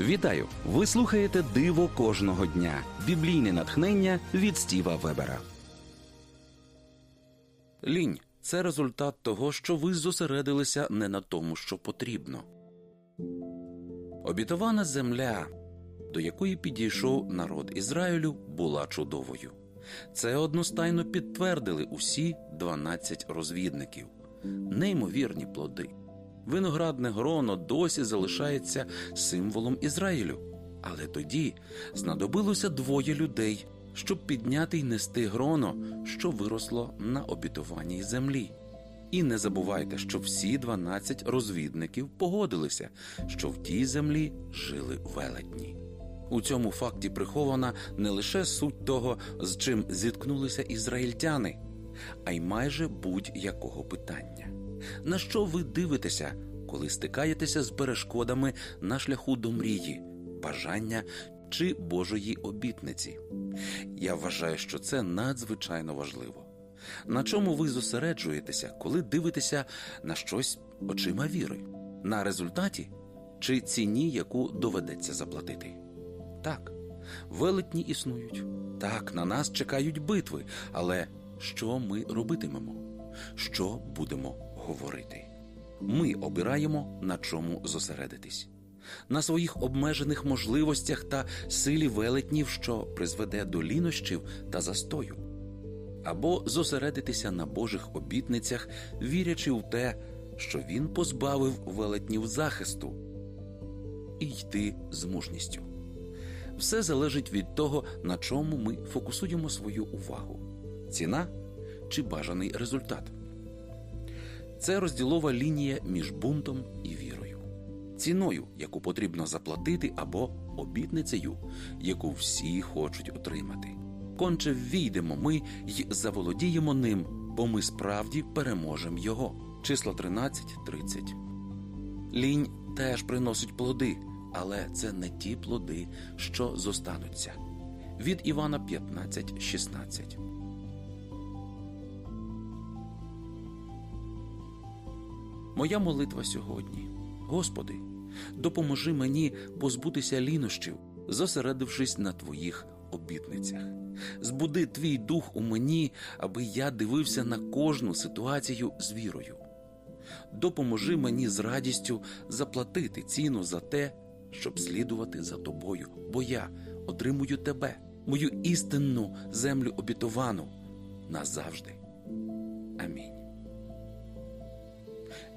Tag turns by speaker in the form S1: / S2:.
S1: Вітаю! Ви слухаєте Диво кожного дня. Біблійне натхнення від Стіва Вебера. Лінь це результат того, що ви зосередилися не на тому, що потрібно. Обітована земля, до якої підійшов народ Ізраїлю, була чудовою. Це одностайно підтвердили усі 12 розвідників. Неймовірні плоди. Виноградне гроно досі залишається символом Ізраїлю. Але тоді знадобилося двоє людей, щоб підняти й нести гроно, що виросло на обітованій землі. І не забувайте, що всі 12 розвідників погодилися, що в тій землі жили велетні. У цьому факті прихована не лише суть того, з чим зіткнулися ізраїльтяни, а й майже будь-якого питання. На що ви дивитеся, коли стикаєтеся з перешкодами на шляху до мрії, бажання чи Божої обітниці? Я вважаю, що це надзвичайно важливо. На чому ви зосереджуєтеся, коли дивитеся на щось очима віри? На результаті чи ціні, яку доведеться заплатити? Так, велетні існують. Так, на нас чекають битви, але що ми робитимемо? Що будемо говорити? Ми обираємо на чому зосередитись. На своїх обмежених можливостях та силі велетнів, що призведе до лінощів та застою, або зосередитися на Божих обітницях, вірячи в те, що він позбавив велетнів захисту, і йти з мужністю. Все залежить від того, на чому ми фокусуємо свою увагу: ціна чи бажаний результат. Це розділова лінія між бунтом і вірою, ціною, яку потрібно заплатити, або обітницею, яку всі хочуть отримати. Конче ввійдемо ми й заволодіємо ним, бо ми справді переможемо його. Число 13.30. Лінь теж приносить плоди, але це не ті плоди, що зостануться. Від Івана 15.16. Моя молитва сьогодні. Господи, допоможи мені позбутися лінощів, зосередившись на Твоїх обітницях. Збуди твій дух у мені, аби я дивився на кожну ситуацію з вірою. Допоможи мені з радістю заплатити ціну за те, щоб слідувати за тобою, бо я отримую тебе, мою істинну землю обітовану назавжди. Амінь.